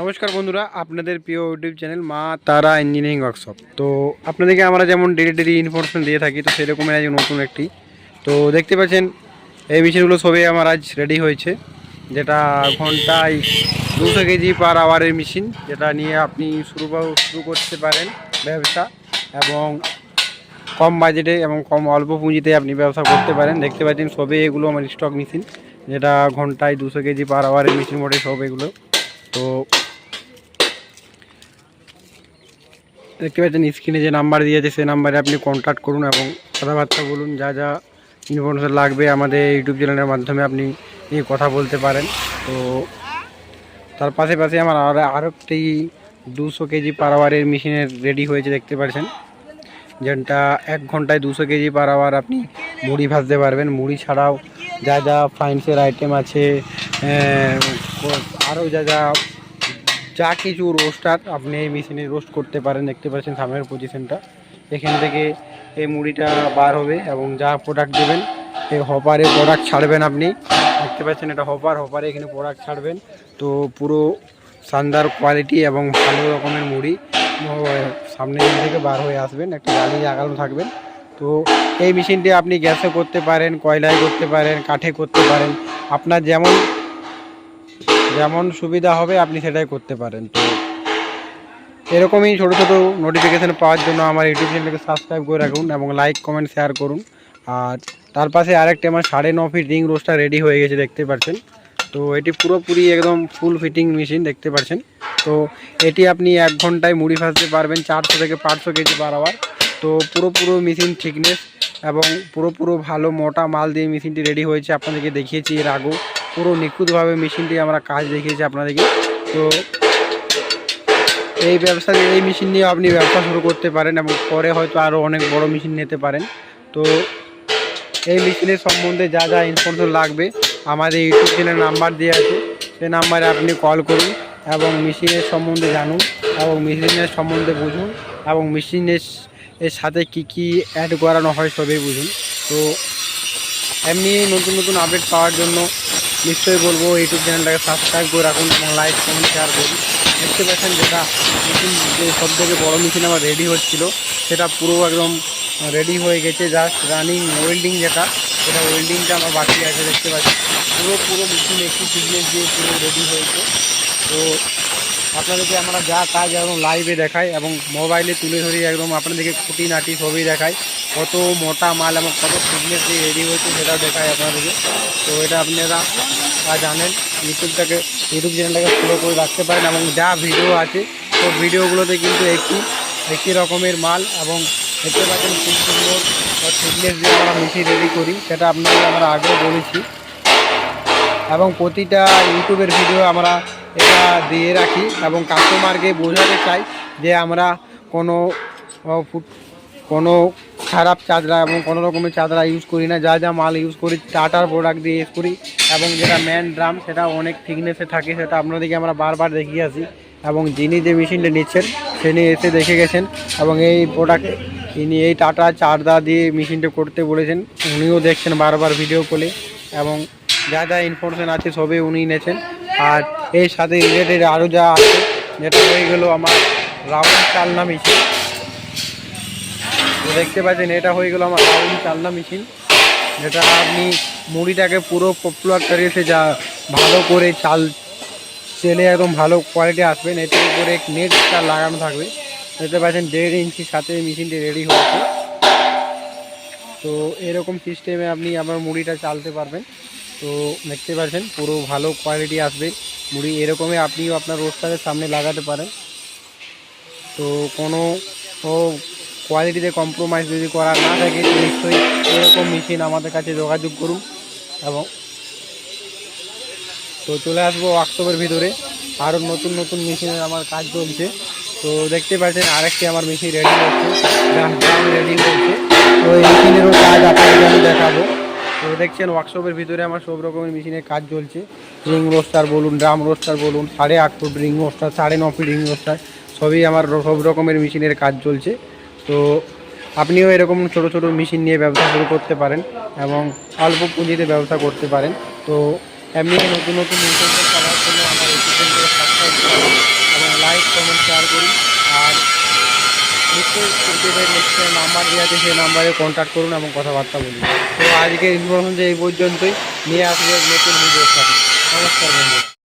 নমস্কার বন্ধুরা, আপনাদের প্রিয় ইউটিউব চ্যানেল মা তারা ইঞ্জিনিয়ারিং ওয়ার্কশপ তো আপনাদেরকে আমরা যেমন ডেলি ডেলি ইনফরমেশন দিয়ে থাকি, তো সেরকমই আজ নতুন একটি। তো দেখতে পাচ্ছেন, এই মেশিনগুলো সবই আমার আজ রেডি হয়েছে, যেটা ঘন্টায় দুশো কেজি পার আওয়ারের মেশিন যেটা নিয়ে আপনি শুরু শুরু করতে পারেন ব্যবসা, এবং কম বাজেটে এবং কম অল্প পুঁজিতে আপনি ব্যবসা করতে পারেন। দেখতে পাচ্ছেন সবই এগুলো আমার স্টক মেশিন যেটা ঘন্টায় দুশো কেজি পার আওয়ারের মেশিন মোটে সব এগুলো। তো দেখতে পাচ্ছেন স্ক্রিনে যে নাম্বার দিয়েছে, সেই নাম্বারে আপনি কন্ট্যাক্ট করুন এবং কথাবার্তা বলুন, যা যা ইনফরমেশন লাগবে আমাদের ইউটিউব চ্যানেলের মাধ্যমে আপনি কথা বলতে পারেন। তো তার পাশে পাশে আমার আর আরও একটি দুশো কেজি পার আওয়ারের মেশিনের রেডি হয়েছে, দেখতে পাচ্ছেন। যেটা এক ঘন্টায় দুশো কেজি পার আওয়ার আপনি মুড়ি ভাজতে পারবেন। মুড়ি ছাড়াও যা যা ফাইন্সের আইটেম আছে আরও যা যা যা কিছু রোস্টার আপনি এই মেশিনে রোস্ট করতে পারেন, দেখতে পাচ্ছেন সামনের পজিশনটা এখান থেকে এই মুড়িটা বার হবে এবং যা প্রোডাক্ট দেবেন, এই হপারে প্রোডাক্ট ছাড়বেন আপনি। দেখতে পাচ্ছেন এটা হপার হপারে এখানে প্রোডাক্ট ছাড়বেন। তো পুরো শানদার কোয়ালিটি এবং ভালো রকমের মুড়ি সামনে থেকে বার হয়ে আসবেন, একটা জালি লাগানো থাকবেন তো এই মেশিনটি আপনি গ্যাসে করতে পারেন, কয়লায় করতে পারেন, কাঠে করতে পারেন। আপনার যেমন যেমন সুবিধা হবে, আপনি সেটাই করতে পারেন। তো এরকমই ছোটো ছোটো নোটিফিকেশান পাওয়ার জন্য আমার ইউটিউব চ্যানেলকে সাবস্ক্রাইব করে রাখুন এবং লাইক কমেন্ট শেয়ার করুন। আর তার পাশে আরেকটি আমার সাড়ে ন ফিট রিং রোস্টার রেডি হয়ে গেছে, দেখতে পাচ্ছেন। তো এটি পুরোপুরি একদম ফুল ফিটিং মেশিন দেখতে পাচ্ছেন। তো এটি আপনি এক ঘন্টায় মুড়ি ভাজতে পারবেন চারশো থেকে পাঁচশো কেজি বার আওয়ার তো পুরোপুরো পুরো মেশিন থিকনেস এবং পুরো পুরো ভালো মোটা মাল দিয়ে মেশিনটি রেডি হয়েছে। আপনাদেরকে দেখিয়েছি এর আগেও। পুরো নিখুঁতভাবে মেশিনটি আমরা কাজ দেখিয়েছি আপনাদেরকে। তো এই ব্যবসা এই মেশিন নিয়ে আপনি ব্যবসা শুরু করতে পারেন এবং পরে হয়তো আরও অনেক বড় মেশিন নিতে পারেন। তো এই মেশিনের সম্বন্ধে যা যা ইনফরমেশন লাগবে, আমাদের ইউটিউব চ্যানেল নাম্বার দেওয়া আছে। সেই নাম্বারে আপনি কল করুন এবং মেশিনের সম্বন্ধে জানুন এবং মেশিনের সম্বন্ধে বুঝুন এবং মেশিনের এর সাথে কি কি অ্যাড করানো হয় সবই বুঝুন। তো এমনি নতুন নতুন আপডেট পাওয়ার জন্য নিশ্চয়ই বলব ইউটিউব চ্যানেলটাকে সাবস্ক্রাইব করে রাখুন, এবং লাইক কমেন্ট শেয়ার করুন। দেখতে পাচ্ছেন যেটা মেশিন যে সব থেকে বড়ো মেশিন আমার রেডি হচ্ছিল, সেটা পুরো একদম রেডি হয়ে গেছে জাস্ট রানিং ওয়েল্ডিং যেটা, সেটা ওয়েল্ডিংটা আমার বাকি আছে, দেখতে পাচ্ছি পুরো পুরো মেশিন একটি ফিটনেস দিয়ে পুরো রেডি হয়েছে। তো আপনাদেরকে আমরা যা কাজ একদম লাইভে দেখাই, এবং মোবাইলে তুলে ধরি, একদম আপনাদেরকে খুঁটিনাটি সবই দেখাই। কত মোটা মাল এবং কত ফিটনেস দিয়ে রেডি হয়েছে সেটাও দেখায় আপনাদেরকে। তো এটা আপনারা জানেন ইউটিউবটাকে ইউটিউব চ্যানেলটাকে ফলো করে রাখতে পারেন এবং যা ভিডিও আছে, তো ভিডিওগুলোতে কিন্তু একই একই রকমের মাল এবং দেখতে পাচ্ছেন খুব সুন্দর ফিটনেস দিয়ে আমরা মেশিন রেডি করি, সেটা আপনাদের আমরা আগেও বলেছি। এবং প্রতিটা ইউটিউবের ভিডিও আমরা এটা দিয়ে রাখি এবং কাস্টমারকে বোঝাতে চাই যে আমরা কোনো কোনো খারাপ চাদরা এবং কোনো রকমের চাদরা ইউজ করি না। যা যা মাল ইউজ করি টাটার প্রোডাক্ট দিয়ে ইউজ করি এবং যেটা ম্যান ড্রাম সেটা অনেক থিকনেসে থাকে, সেটা আপনাদেরকে আমরা বারবার দেখিয়ে আসি। এবং যিনি যে মেশিনটা নিচ্ছেন, তিনি এসে দেখে গেছেন এবং এই প্রোডাক্ট তিনি এই টাটা চারদা দিয়ে মেশিনটা করতে বলেছেন। উনিও দেখছেন বারবার ভিডিও কলে এবং যা যা ইনফরমেশন আছে সবই উনি নিয়েছেন। আর এর সাথে রিলেটেড আরও যা আছে, যেটা হয়ে গেল আমার রাউন্ড চালনা মেশিন দেখতে পাচ্ছেন, এটা হয়ে গেল আমার রাউন্ড চালনা মেশিন যেটা আপনি মুড়িটাকে পুরো পপুলার এসে যা ভালো করে চাল চেলে একদম ভালো কোয়ালিটি আসবেন এটার উপরে নেটটা লাগানো থাকবে। দেখতে পাচ্ছেন, দেড় ইঞ্চির সাথে মেশিনটি রেডি হয়েছে। তো এরকম সিস্টেমে আপনি আমার মুড়িটা চালতে পারবেন। তো দেখতে পাচ্ছেন, পুরো ভালো কোয়ালিটি আসবে। মুড়ি এরকমই আপনিও আপনার রোস্টারের সামনে লাগাতে পারেন। তো কোনো কোয়ালিটিতে কম্প্রোমাইজ যদি করা না থাকে নিশ্চয়ই এরকম মেশিন আমাদের কাছে যোগাযোগ করুন এবং তো চলে আসব ওয়ার্কশপের ভিতরে। আরও নতুন নতুন মেশিনের আমার কাজ চলছে। তো দেখতে পাচ্ছেন, আরেকটি আমার মেশিন রেডি হচ্ছে। ড্রাম রেডি হচ্ছে। তো এই মেশিনেরও কাজ আপনাদের আমি দেখাবো। তো দেখছেন ওয়ার্কশপের ভিতরে আমার সব রকমের মেশিনের কাজ চলছে। রিং রোস্টার বলুন ড্রাম রোস্টার বলুন, সাড়ে আট ফুট রিং রোস্টার সাড়ে ন ফিট রিং রোস্টার সবই আমার সব রকমের মেশিনের কাজ চলছে। তো আপনিও এরকম ছোট ছোট মেশিন নিয়ে ব্যবসা শুরু করতে পারেন এবং অল্প পুঁজিতে ব্যবসা করতে পারেন। তো এমনি নতুন নতুন ইনফরমেশন পাওয়ার জন্য আমার চ্যানেলকে সাবস্ক্রাইব করুন শেয়ার করুন। আর নিশ্চয়ই নাম্বার দেওয়া আছে, সেই নাম্বারে কন্ট্যাক্ট করুন এবং কথাবার্তা বলুন। তো আজকের ইনফরমেশন যে এই পর্যন্তই। নিয়ে আসবে নতুন ভিডিওর সাথে। নমস্কার বন্ধুরা।